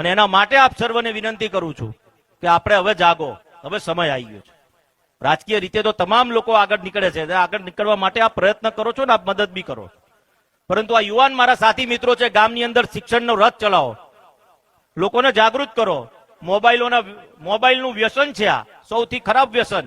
અને એના માટે આપ સર્વને વિનંતી કરું છું કે આપણે હવે જાગો. હવે સમય આવી ગયો છે. રાજકીય રીતે તો તમામ લોકો આગળ નીકળે છે. આગળ નીકળવા માટે આપ પ્રયત્ન કરો છો ને આપ મદદ બી કરો પરંતુ આ યુવાન મારા સાથી મિત્રો છે, ગામની અંદર શિક્ષણનો રથ ચલાવો. લોકોને જાગૃત કરો. મોબાઈલોના મોબાઈલનું વ્યસન છે આ. સૌથી ખરાબ વ્યસન.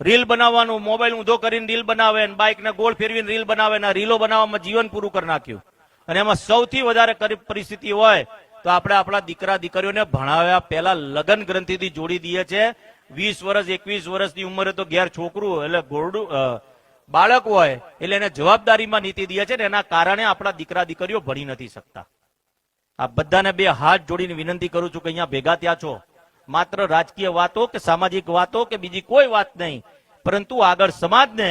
રીલ બનાવવાનું, મોબાઈલ ઊંધો કરીને રીલ બનાવે ને બાઇકને ગોળ ફેરવીને રીલ બનાવે રીલો બનાવવામાં જીવન પૂરું કરી નાખ્યું. અને એમાં સૌથી વધારે પરિસ્થિતિ હોય તો આપણે આપણા દીકરા દીકરીઓને ભણાવ્યા પહેલા લગ્ન ગ્રંથિથી જોડી દઈએ છે. વીસ વર્ષ, એકવીસ વર્ષની ઉંમરે તો ઘેર છોકરું એટલે ગોરડું બાળક હોય એટલે એને જવાબદારીમાં નીતિ દે છે ને એના કારણે આપણા દીકરા દીકરીઓ ભણી નથી શકતા. આ બધાને બે હાથ જોડીને વિનંતી કરું છું કે અહીંયા ભેગા થયા છો. માત્ર રાજકીય વાતો કે સામાજિક વાતો કે બીજી કોઈ વાત નહીં. પરંતુ આગળ સમાજને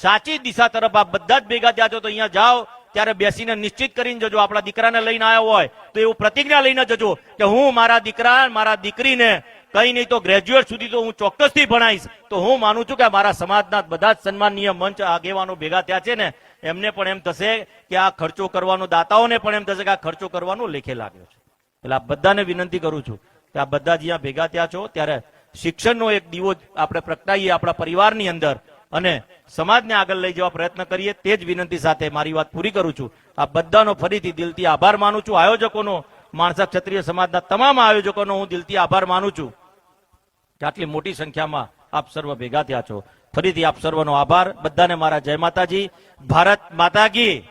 સાચી દિશા તરફ આ બધા જ ભેગા થયા છો તો અહીંયા જાઓ. ત્યારે બેસીને નિશ્ચિત કરીને જજો, આપણા દીકરાને લઈને આવ્યો હોય, તો એવું પ્રતિજ્ઞા લઈને જજો કે હું મારા દીકરા, મારા દીકરીને કઈ નહીં તો ગ્રેજ્યુએટ સુધી તો હું ચોક્કસથી ભણાઈશ. તો હું માનું છું કે મારા સમાજના બધા જ સન્માનનીય મંચ આગેવાનો ભેગા થયા છે ને, એમને પણ એમ થશે કે આ ખર્ચો કરવાનો, દાતાઓને પણ એમ થશે કે આ ખર્ચો કરવાનો લેખે લાગ્યો છે. એટલે આ બધાને વિનંતી કરું છું કે આ બધા જ્યાં ભેગા થયા છો, ત્યારે શિક્ષણનો એક દીવો આપણે પ્રગટાઈએ આપણા પરિવારની અંદર. અને સમાજને આગળ લઈ જવા પ્રયત્ન કરીએ તે જ વિનંતી સાથે મારી વાત પૂરી કરું છું. આ બધાનો ફરીથી દિલથી આભાર માનું છું. આયોજકોનો, માણસા ક્ષત્રિય સમાજના તમામ આયોજકોનો હું દિલથી આભાર માનું છું. કે આટલી મોટી સંખ્યામાં આપ સર્વ ભેગા થયા છો. ફરીથી આપ સર્વનો આભાર. બધાને મારા જય માતાજી. ભારત માતા કી.